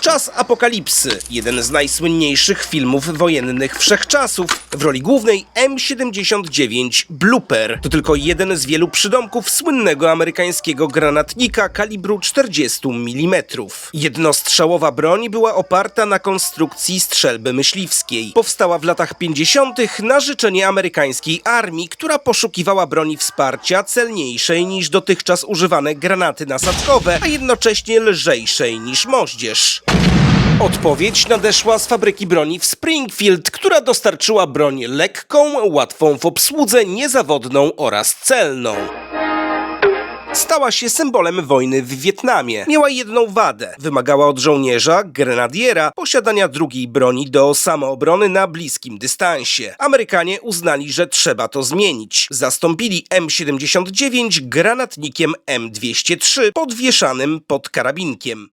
Czas apokalipsy, jeden z najsłynniejszych filmów wojennych wszechczasów. W roli głównej M79 Blooper. To tylko jeden z wielu przydomków słynnego amerykańskiego granatnika kalibru 40 mm. Jednostrzałowa broń była oparta na konstrukcji strzelby myśliwskiej. Powstała w latach 50. na życzenie amerykańskiej armii, która poszukiwała broni wsparcia celniejszej niż dotychczas używane granaty nasadkowe, a jednocześnie lżejszej niż moździerz. Odpowiedź nadeszła z fabryki broni w Springfield, która dostarczyła broń lekką, łatwą w obsłudze, niezawodną oraz celną. Stała się symbolem wojny w Wietnamie. Miała jedną wadę. Wymagała od żołnierza, grenadiera, posiadania drugiej broni do samoobrony na bliskim dystansie. Amerykanie uznali, że trzeba to zmienić. Zastąpili M79 granatnikiem M203 podwieszanym pod karabinkiem.